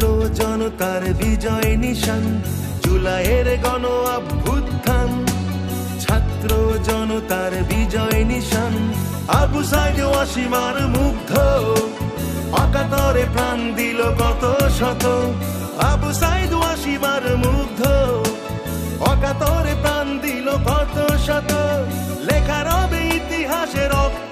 জনতার বিজয় নিশান, জুলাইয়ের গণ অভ্যুত্থান। ছাত্র, জনতার বিজয় নিশান, আবু সাইদ ওয়াসিমার মুগ্ধ। অকাতরে প্রাণ দিল কত শত, আবু সাইদ ওয়াসিমার মুগ্ধ। অকাতরে প্রাণ দিল কত শত লেখা রবে ইতিহাসে রক্তের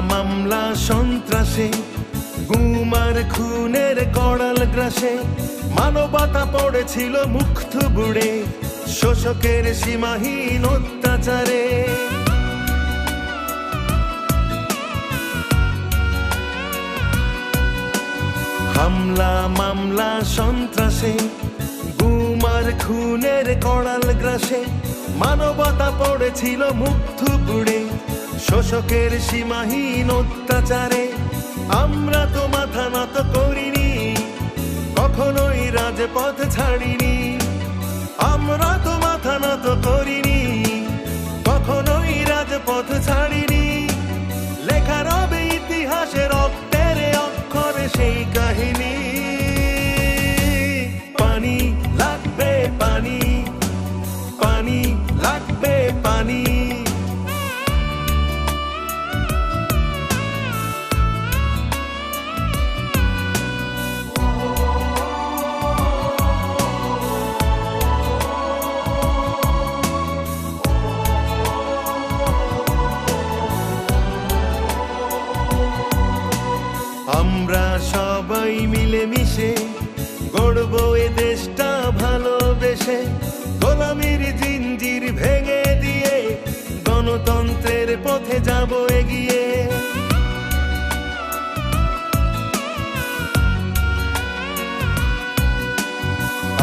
মামলা সন্ত্রাসে, গুমার খুনের কড়াল গ্রাসে, মানবতা পড়েছিল মুক্ত বুড়ে, শোষকের সীমাহীন অত্যাচারে। হামলা, মামলা সন্ত্রাসে, গুমার খুনের কড়াল গ্রাসে, মানবতা পড়েছিল মুগ্ধ বুড়ে শোষকের সীমাহীন অত্যাচারে আমরা তো মাথা নত করিনি, কখনোই রাজপথ ছাড়িনি। আমরা তো মাথা নত করিনি। সবাই মিলে মিশে গড়ব এ দেশটা ভালোবেসে গোলামির জিঞ্জির ভেঙে দিয়ে গণতন্ত্রের পথে যাব এগিয়ে।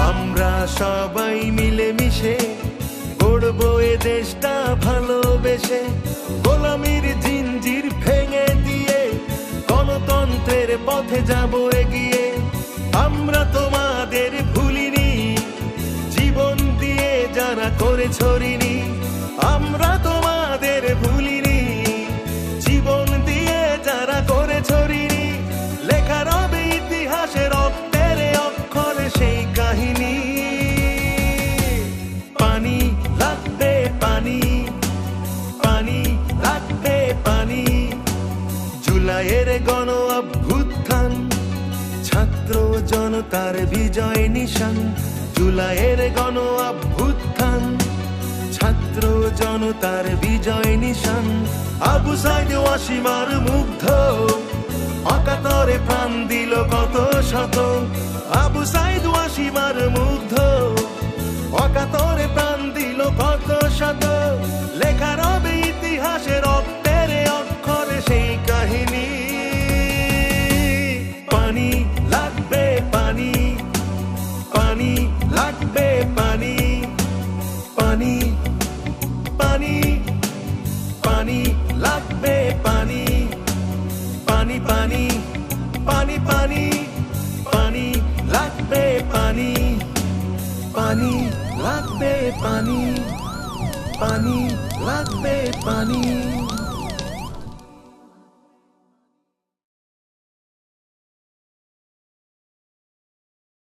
আমরা সবাই মিলে মিশে গড়ব এ দেশটা ভালোবেসে গোলামির জিঞ্জির পথে যাব এগিয়ে আমরা তোমাদের ভুলিনি। জীবন দিয়ে যারা করে ছড়িনি আমরা তোমাদের জনতার বিজয় নিশান। জুলাইয়ের গণ অভ্যুত্থান। ছাত্র জনতার বিজয় নিশান। আবু সাইদ ওয়াসিমার মুগ্ধ। অকাতরে প্রাণ দিল কত শত। আবু সাইদ ওয়াসিমার মুগ্ধ। অকাতরে প্রাণ দিল কত শত। পানি পানি পানি লাগবে পানি পানি পানি পানি পানি পানি লাগবে পানি পানি লাগবে পানি পানি লাগবে পানি।